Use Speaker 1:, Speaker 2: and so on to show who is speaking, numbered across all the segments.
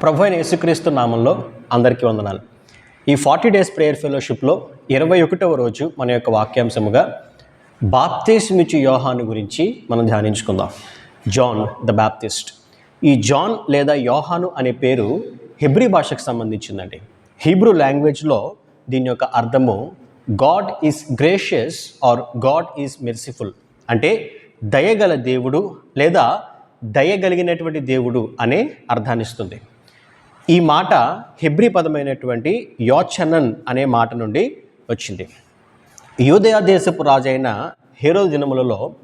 Speaker 1: ప్రభు అయిన యేసుక్రీస్తు నామంలో అందరికీ వందనాలు. ఈ ఫార్టీ డేస్ ప్రేయర్ ఫెలోషిప్లో ఇరవై ఒకటవ రోజు మన యొక్క వాక్యాంశముగా బాప్తిస్మిచ్చు యోహాను గురించి మనం ధ్యానించుకుందాం. John the Baptist. ఈ జాన్ లేదా యోహాను అనే పేరు హిబ్రీ భాషకు సంబంధించిందండి. హీబ్రూ లాంగ్వేజ్లో దీని యొక్క అర్థము God is gracious or God is merciful. అంటే దయగల దేవుడు లేదా దయగలిగినటువంటి దేవుడు అనే అర్థాన్నిస్తుంది ఈ మాట హెబ్రీ పదమైనటువంటి యోచనన్ అనే మాట నుండి వచ్చింది. యూదయా దేశపు రాజైన హేరోల్ దినములలో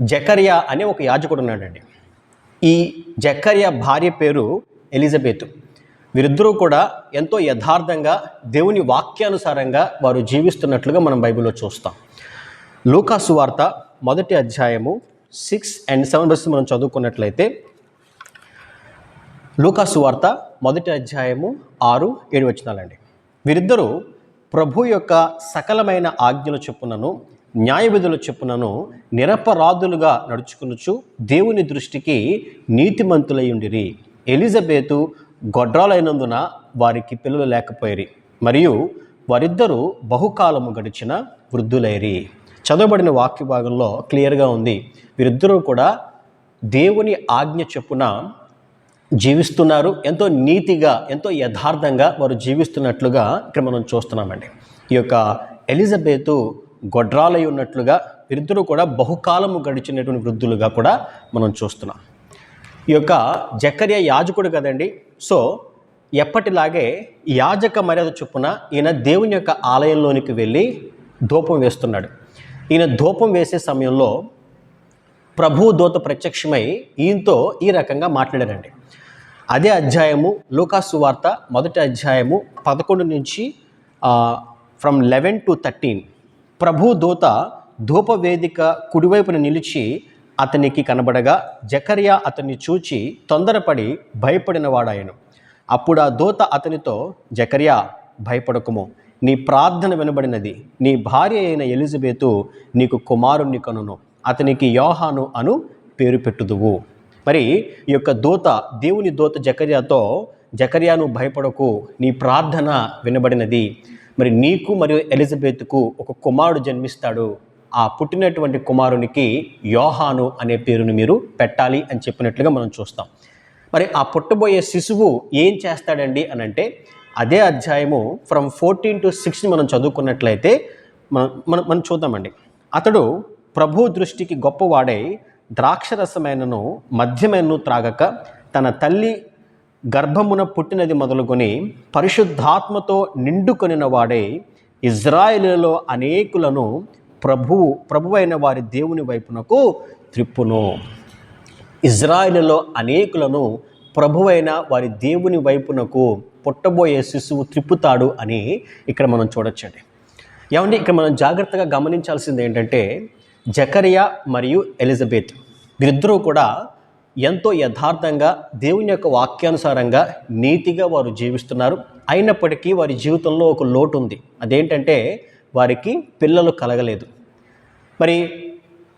Speaker 1: జకర్యా అనే ఒక యాజకుడు ఉన్నాడండి. ఈ జకర్యా భార్య పేరు ఎలిజబెత్. వీరిద్దరూ కూడా ఎంతో యథార్థంగా దేవుని వాక్యానుసారంగా వారు జీవిస్తున్నట్లుగా మనం బైబిల్లో చూస్తాం. లూకాసు వార్త మొదటి అధ్యాయము సిక్స్ అండ్ సెవెన్ బస్ మనం చదువుకున్నట్లయితే లూకాసు వార్త మొదటి అధ్యాయము ఆరు ఏడు వచ్చినాలండి వీరిద్దరూ ప్రభు యొక్క సకలమైన ఆజ్ఞల చొప్పునను న్యాయ విధుల చొప్పునను నిరపరాధులుగా నడుచుకునుచు దేవుని దృష్టికి నీతిమంతులయ్యుండిరి ఎలిజబెతు గొడ్రాలైనందున వారికి పిల్లలు లేకపోయిరి. మరియు వారిద్దరూ బహుకాలము గడిచిన వృద్ధులైరి. చదవబడిన వాక్య భాగంలో క్లియర్గా ఉంది. వీరిద్దరూ కూడా దేవుని ఆజ్ఞ చొప్పున జీవిస్తున్నారు ఎంతో నీతిగా ఎంతో యథార్థంగా వారు జీవిస్తున్నట్లుగా ఇక్కడ మనం చూస్తున్నామండి. ఈ యొక్క ఎలిజబెతు గొడ్రాలై ఉన్నట్లుగా వీరిద్దరూ కూడా బహుకాలము గడిచినటువంటి వృద్ధులుగా కూడా మనం చూస్తున్నాం. ఈ యొక్క జకర్య యాజకుడు కదండి. సో ఎప్పటిలాగే యాజక మర్యాద చొప్పున ఈయన దేవుని యొక్క ఆలయంలోనికి వెళ్ళి ధూపం వేస్తున్నాడు. ఈయన ధూపం వేసే సమయంలో ప్రభు దూత ప్రత్యక్షమై ఈయనతో ఈ రకంగా మాట్లాడారండి. అదే అధ్యాయము లూకాసు వార్త మొదటి అధ్యాయము పదకొండు నుంచి ఫ్రమ్ లెవెన్ టు థర్టీన్ ప్రభు దూత ధూపవేదిక కుడివైపున నిలిచి అతనికి కనబడగా జకర్యా అతన్ని చూచి తొందరపడి భయపడిన వాడాయను అప్పుడు ఆ దూత అతనితో జకర్యా భయపడకుము. నీ ప్రార్థన వినబడినది. నీ భార్య అయిన ఎలిజబెతు నీకు కుమారుణ్ణి కనును. అతనికి యోహాను అను పేరు పెట్టుదువు. మరి ఈ యొక్క దూత దేవుని దూత జకర్యాతో జకర్యాను భయపడకు నీ ప్రార్థన వినబడినది. మరి నీకు మరియు ఎలిజబెత్కు ఒక కుమారుడు జన్మిస్తాడు. ఆ పుట్టినటువంటి కుమారునికి యోహాను అనే పేరును మీరు పెట్టాలి అని చెప్పినట్లుగా మనం చూస్తాం. మరి ఆ పుట్టబోయే శిశువు ఏం చేస్తాడండి అని అంటే అదే అధ్యాయము ఫ్రమ్ ఫోర్టీన్ టు సిక్స్టీన్ మనం చదువుకున్నట్లయితే మనం మనం మనం చూద్దామండి. అతడు ప్రభు దృష్టికి గొప్పవాడై ద్రాక్షరసమైనను మద్యమైనను త్రాగక తన తల్లి గర్భమున పుట్టినది మొదలుకొని పరిశుద్ధాత్మతో నిండుకొనిన వాడే ఇజ్రాయేలులో అనేకులను ప్రభువు ప్రభువైన వారి దేవుని వైపునకు త్రిప్పును. ఇజ్రాయిలలో అనేకులను ప్రభువైన వారి దేవుని వైపునకు పుట్టబోయే శిశువు త్రిప్పుతాడు అని ఇక్కడ మనం చూడొచ్చండి. ఏమండి? ఇక్కడ మనం జాగ్రత్తగా గమనించాల్సింది ఏంటంటే జకరియా మరియు ఎలిజబెత్. వీరిద్దరూ కూడా ఎంతో యథార్థంగా దేవుని యొక్క వాక్యానుసారంగా నీతిగా వారు జీవిస్తున్నారు. అయినప్పటికీ వారి జీవితంలో ఒక లోటు ఉంది అదేంటంటే వారికి పిల్లలు కలగలేదు. మరి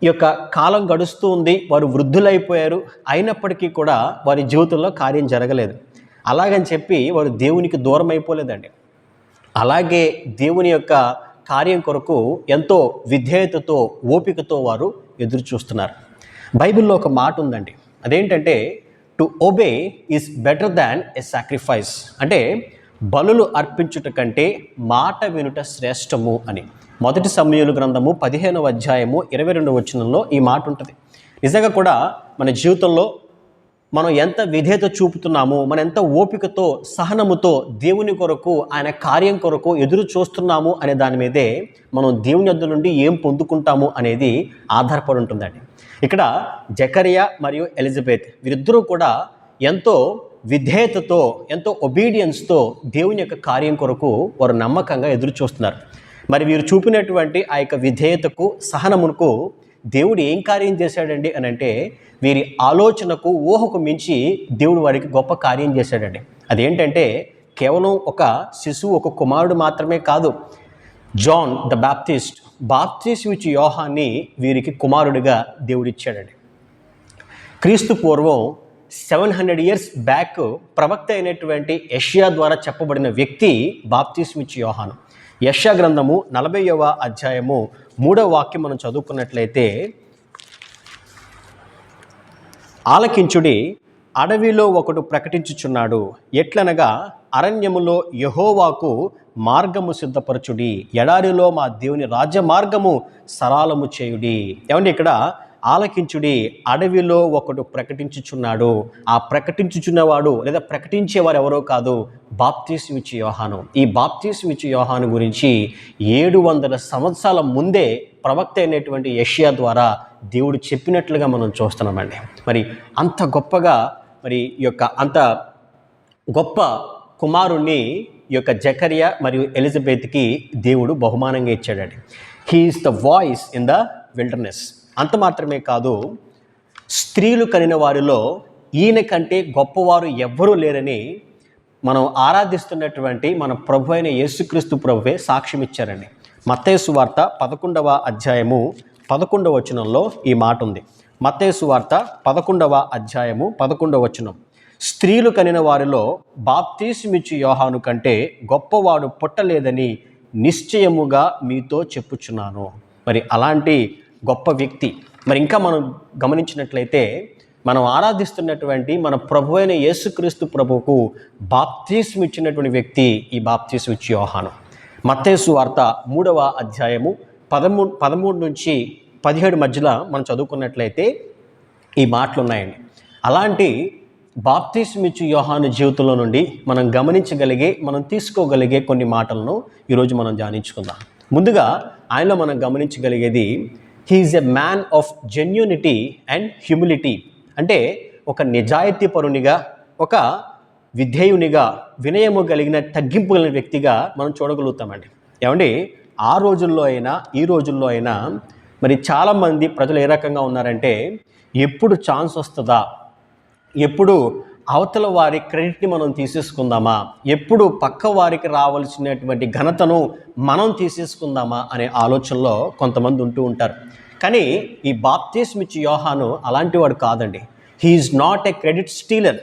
Speaker 1: ఈ యొక్క కాలం గడుస్తూ ఉంది వారు వృద్ధులైపోయారు. అయినప్పటికీ కూడా వారి జీవితంలో కార్యం జరగలేదు. అలాగని చెప్పి వారు దేవునికి దూరం అయిపోలేదండి అలాగే దేవుని యొక్క కార్యం కొరకు ఎంతో విధేయతతో ఓపికతో వారు ఎదురు చూస్తున్నారు బైబిల్లో ఒక మాట ఉందండి. అదేంటంటే to obey is better than a sacrifice అంటే బలులు అర్పించుట కంటే మాట వినుట శ్రేష్టము అని. మొదటి సమయలు గ్రంథము పదిహేనవ అధ్యాయము ఇరవై రెండు వచనంలో ఈ మాట ఉంటుంది. నిజంగా కూడా మన జీవితంలో మనం ఎంత విధేయత చూపుతున్నాము మనం ఎంత ఓపికతో సహనముతో దేవుని కొరకు ఆయన కార్యం కొరకు ఎదురు చూస్తున్నాము అనే దాని మీదే మనం దేవుని యొద్ నుండి ఏం పొందుకుంటాము అనేది ఆధారపడి ఉంటుందండి. ఇక్కడ జకరియా మరియు ఎలిజబెత్ వీరిద్దరూ కూడా ఎంతో విధేయతతో ఎంతో ఒబీడియన్స్తో దేవుని యొక్క కార్యం కొరకు వారు నమ్మకంగా ఎదురు చూస్తున్నారు. మరి వీరు చూపినటువంటి ఆ యొక్క విధేయతకు సహనమునకు దేవుడు ఏం కార్యం చేశాడండి అని అంటే వీరి ఆలోచనకు ఊహకు మించి దేవుడు వారికి గొప్ప కార్యం చేశాడండి. అదేంటంటే కేవలం ఒక శిశువు ఒక కుమారుడు మాత్రమే కాదు. John the Baptist Baptist which యోహాన్ని వీరికి కుమారుడిగా దేవుడిచ్చాడండి క్రీస్తు పూర్వం సెవెన్ హండ్రెడ్ ఇయర్స్ బ్యాక్ ప్రవక్త అయినటువంటి యష్యా ద్వారా చెప్పబడిన వ్యక్తి బాప్తిస్మిచ్ యోహాను. యశ గ్రంథము నలభైవ అధ్యాయము మూడవ వాక్యం మనం చదువుకున్నట్లయితే ఆలకించుడి అడవిలో ఒకడు ప్రకటించుచున్నాడు. ఎట్లనగా అరణ్యములో యహోవాకు మార్గము సిద్ధపరచుడి ఎడారిలో మా దేవుని రాజ్య మార్గము సరాలము చేయుడి. ఏమంటే ఇక్కడ? ఆలకించుడి అడవిలో ఒకడు ప్రకటించుచున్నాడు. ఆ ప్రకటించుచున్నవాడు లేదా ప్రకటించేవారు ఎవరో కాదు బాప్తీస్మిచ్చి యోహాను. ఈ బాప్తీస్మిచ్చి యోహాను గురించి ఏడు వందల సంవత్సరాల ముందే ప్రవక్త అయినటువంటి యషియా ద్వారా దేవుడు చెప్పినట్లుగా మనం చూస్తున్నామండి. మరి అంత గొప్పగా మరి ఈ యొక్క అంత గొప్ప కుమారుణ్ణి ఈ యొక్క జకరియా మరియు ఎలిజబెత్కి దేవుడు బహుమానంగా ఇచ్చాడండి. He's the voice in the wilderness అంత మాత్రమే కాదు స్త్రీలు కలిగిన వారిలో ఈయన కంటే గొప్పవారు ఎవ్వరూ లేరని మనం ఆరాధిస్తున్నటువంటి మన ప్రభు అయిన యేసుక్రీస్తు ప్రభువే సాక్ష్యం ఇచ్చారండి. మత్తేసు వార్త పదకొండవ అధ్యాయము పదకొండవ వచనంలో ఈ మాట ఉంది. మత్తేసు వార్త పదకొండవ అధ్యాయము పదకొండవ వచనం. స్త్రీలు కనిన వారిలో బాప్తీసుమిచ్చి యోహాను కంటే గొప్పవాడు పుట్టలేదని నిశ్చయముగా మీతో చెప్పుచున్నాను. మరి అలాంటి గొప్ప వ్యక్తి. మరి ఇంకా మనం గమనించినట్లయితే మనం ఆరాధిస్తున్నటువంటి మన ప్రభు అయిన యేసుక్రీస్తు ప్రభువుకు బాప్తీసం ఇచ్చినటువంటి వ్యక్తి ఈ బాప్తీసం ఇచ్చి యోహాను. మత్తేసు వార్త మూడవ అధ్యాయము పదమూడు పదమూడు నుంచి పదిహేడు మధ్యలో మనం చదువుకున్నట్లయితే ఈ మాటలు ఉన్నాయండి అలాంటి బాప్తీస్మిచ్చు యోహాను జీవితంలో నుండి మనం గమనించగలిగే మనం తీసుకోగలిగే కొన్ని మాటలను ఈరోజు మనం ధ్యానించుకుందాం. ముందుగా ఆయనలో మనం గమనించగలిగేది he's a man of genuinity and humility అంటే ఒక నిజాయితీపరునిగా ఒక విధేయునిగా వినయము కలిగిన తగ్గింపు కలిగిన వ్యక్తిగా మనం చూడగలుగుతామండి. ఏమండి? ఆ రోజుల్లో అయినా ఈ రోజుల్లో అయినా మరి చాలామంది ప్రజలు ఏ రకంగా ఉన్నారంటే ఎప్పుడు ఛాన్స్ వస్తుందా? ఎప్పుడు అవతల వారి క్రెడిట్ని మనం తీసేసుకుందామా? ఎప్పుడు పక్క వారికి రావాల్సినటువంటి ఘనతను మనం తీసేసుకుందామా? అనే ఆలోచనలో కొంతమంది ఉంటూ ఉంటారు. కానీ ఈ బాప్తిస్మిచ్ యోహాను అలాంటి వాడు కాదండి. He's not a credit stealer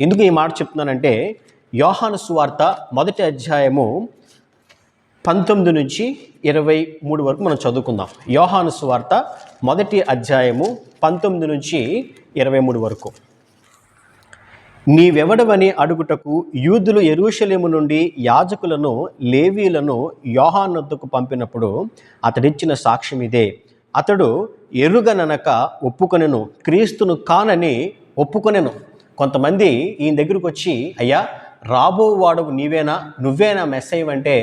Speaker 1: ఎందుకు ఈ మాట చెప్తున్నానంటే యోహాను సువార్త మొదటి అధ్యాయము పంతొమ్మిది నుంచి ఇరవై మూడు వరకు మనం చదువుకుందాం. యోహాను సువార్త మొదటి అధ్యాయము పంతొమ్మిది నుంచి ఇరవై మూడు వరకు. నీవెవడవని అడుగుటకు యూదులు ఎరుషలేము నుండి యాజకులను లేవీలను యోహానొద్దకు పంపినప్పుడు అతడిచ్చిన సాక్ష్యం ఇదే. అతడు ఎరుగననక ఒప్పుకొనెను క్రీస్తును కానని ఒప్పుకొనెను. కొంతమంది ఈయన దగ్గరకు వచ్చి అయ్యా రాబోవాడు నీవేనా? నువ్వేనా మెస్సైవ్ అంటే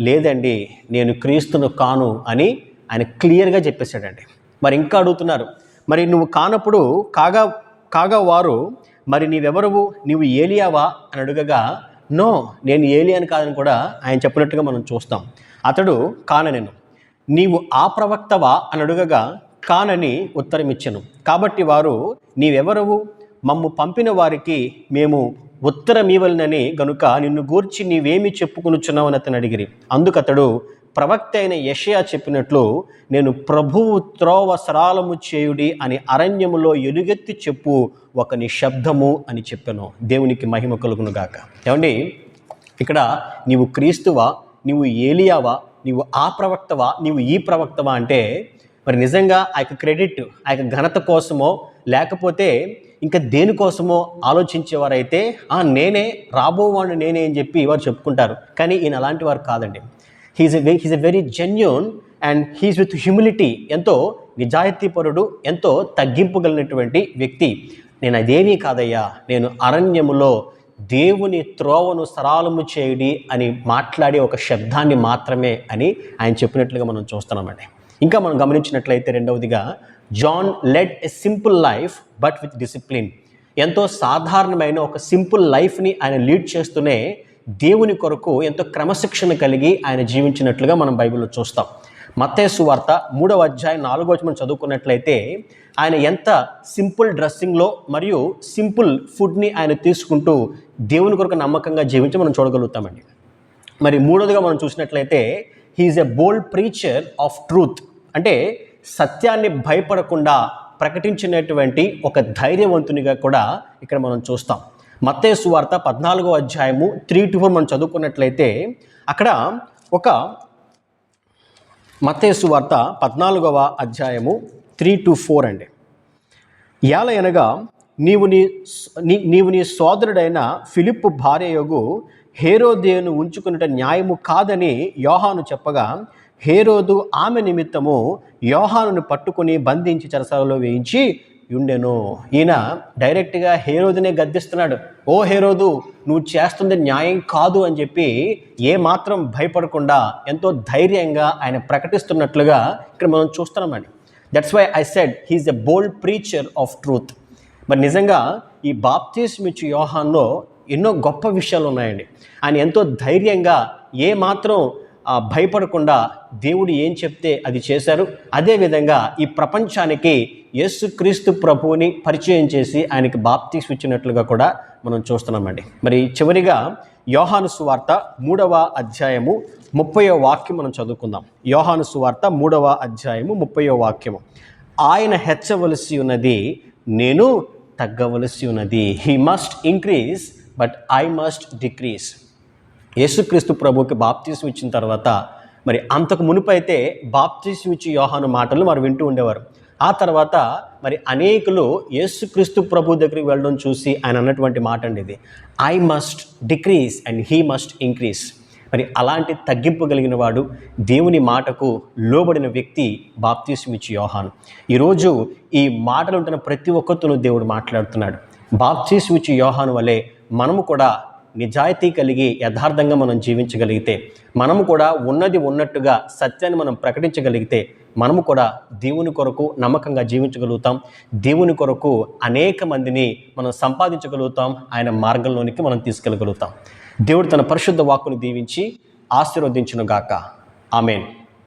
Speaker 1: లేదండి నేను క్రీస్తును కాను అని ఆయన క్లియర్గా చెప్పేశాడండి. మరి ఇంకా అడుగుతున్నారు మరి నువ్వు కానప్పుడు కాగా కాగా వారు మరి నీవెవరువు? నీవు ఏలియావా? అని అడుగగా నో నేను ఏలియాని కాదని కూడా ఆయన చెప్పినట్టుగా మనం చూస్తాం. అతడు కాననెను. నీవు ఆ ప్రవక్తవా? అని అడుగగా కానని ఉత్తరం కాబట్టి వారు నీవెవరవు? మమ్ము పంపిన వారికి మేము ఉత్తరం ఇవ్వలనని గనుక నిన్ను గూర్చి నీవేమి అని అతను అడిగిరి. అందుకతడు ప్రవక్త అయిన యషయా చెప్పినట్లు నేను ప్రభువు త్రోవ సరాలము చేయుడి అని అరణ్యములో ఎలుగెత్తి చెప్పు ఒక నిశ్శబ్దము అని చెప్పాను. దేవునికి మహిమ కలుగునుగాక ఏమండి ఇక్కడ నీవు క్రీస్తువా నీవు ఏలియావా నీవు ఆ ప్రవక్తవా నీవు ఈ ప్రవక్తవా అంటే మరి నిజంగా ఆ యొక్క క్రెడిట్ ఆ యొక్క ఘనత కోసమో లేకపోతే ఇంకా దేనికోసమో ఆలోచించేవారైతే ఆ నేనే రాబోవాడు నేనే అని చెప్పి వారు చెప్పుకుంటారు. కానీ ఈయన అలాంటి వారు కాదండి. He's a he's a very genuine and he's with humility ఎంతో నిజాయితీపరుడు ఎంతో తగ్గింపుగలిగినటువంటి వ్యక్తి. నేను అదేమీ కాదయ్యా నేను అరణ్యములో దేవుని త్రోవను సరాలము చేయడి అని మాట్లాడే ఒక శబ్దాన్ని మాత్రమే అని ఆయన చెప్పినట్లుగా మనం చూస్తున్నామండి. ఇంకా మనం గమనించినట్లయితే రెండవదిగా John led a simple life but with discipline ఎంతో సాధారణమైన ఒక సింపుల్ లైఫ్ని ఆయన లీడ్ చేస్తూనే దేవుని కొరకు ఎంతో క్రమశిక్షణ కలిగి ఆయన జీవించినట్లుగా మనం బైబిల్లో చూస్తాం. మత్తేసు వార్త మూడవ అధ్యాయం నాలుగో వచ్చి మనం చదువుకున్నట్లయితే ఆయన ఎంత సింపుల్ డ్రెస్సింగ్లో మరియు సింపుల్ ఫుడ్ని ఆయన తీసుకుంటూ దేవుని కొరకు నమ్మకంగా జీవించి మనం చూడగలుగుతామండి. మరి మూడోదిగా మనం చూసినట్లయితే he's a bold preacher of truth అంటే సత్యాన్ని భయపడకుండా ప్రకటించినటువంటి ఒక ధైర్యవంతునిగా కూడా ఇక్కడ మనం చూస్తాం. మత్తేసు వార్త పద్నాలుగో అధ్యాయము త్రీ టు ఫోర్ మనం చదువుకున్నట్లయితే అక్కడ ఒక మత్తేసు వార్త పద్నాలుగవ అధ్యాయము త్రీ టు ఫోర్ అండి. యాల అనగా నీవు నీ నీ నీవు నీ సోదరుడైన ఫిలిప్ భార్యయోగు హేరోదేను ఉంచుకున్నట న్యాయము కాదని యోహాను చెప్పగా హేరోదు ఆమె నిమిత్తము యోహాను పట్టుకుని బంధించి చెరసాలలో వేయించి యుండెను. ఈయన డైరెక్ట్గా హేరోదునే గద్దిస్తున్నాడు. ఓ హేరోదు నువ్వు చేస్తుంది న్యాయం కాదు అని చెప్పి ఏ మాత్రం భయపడకుండా ఎంతో ధైర్యంగా ఆయన ప్రకటిస్తున్నట్లుగా ఇక్కడ మనం చూస్తున్నామండి that's why I said he's a bold preacher of truth మరి నిజంగా ఈ బాప్తీస్ మిచ్ యోహాన్లో ఎన్నో గొప్ప విషయాలు ఉన్నాయండి. ఆయన ఎంతో ధైర్యంగా ఏ మాత్రం భయపడకుండా దేవుడు ఏం చెప్తే అది చేశారు. అదేవిధంగా ఈ ప్రపంచానికి యేసుక్రీస్తు ప్రభువుని పరిచయం చేసి ఆయనకి బాప్తీస్ ఇచ్చినట్లుగా కూడా మనం చూస్తున్నామండి. మరి చివరిగా యోహాను సువార్త మూడవ అధ్యాయము ముప్పయో వాక్యం మనం చదువుకుందాం. యోహాను సువార్త మూడవ అధ్యాయము ముప్పయో వాక్యము. ఆయన హెచ్చవలసి ఉన్నది నేను తగ్గవలసి ఉన్నది. He must increase but I must decrease యేసుక్రీస్తు ప్రభుకి బాప్తీసం ఇచ్చిన తర్వాత మరి అంతకు మునుపైతే బాప్తీసం ఇచ్చి యోహాను మాటలు మరి వింటూ ఉండేవారు. ఆ తర్వాత మరి అనేకులు యేసుక్రీస్తు ప్రభు దగ్గరికి వెళ్ళడం చూసి ఆయన అన్నటువంటి మాట అండి ఇది. I must decrease and he must increase మరి అలాంటి తగ్గింపు కలిగిన వాడు దేవుని మాటకు లోబడిన వ్యక్తి బాప్తీసం ఇచ్చి యోహాను. ఈరోజు ఈ మాటలు ఉంటున్న ప్రతి ఒక్కరితోనూ దేవుడు మాట్లాడుతున్నాడు. బాప్తీసం ఇచ్చి యోహాను వలె మనము కూడా నిజాయితీ కలిగి యథార్థంగా మనం జీవించగలిగితే మనము కూడా ఉన్నది ఉన్నట్టుగా సత్యాన్ని మనం ప్రకటించగలిగితే మనము కూడా దేవుని కొరకు నమ్మకంగా జీవించగలుగుతాం. దేవుని కొరకు అనేక మందిని మనం సంపాదించగలుగుతాం. ఆయన మార్గంలోనికి మనం తీసుకెళ్ళగలుగుతాం. దేవుడు తన పరిశుద్ధ వాక్కును దీవించి ఆశీర్వదించునుగాక. ఆమెన్.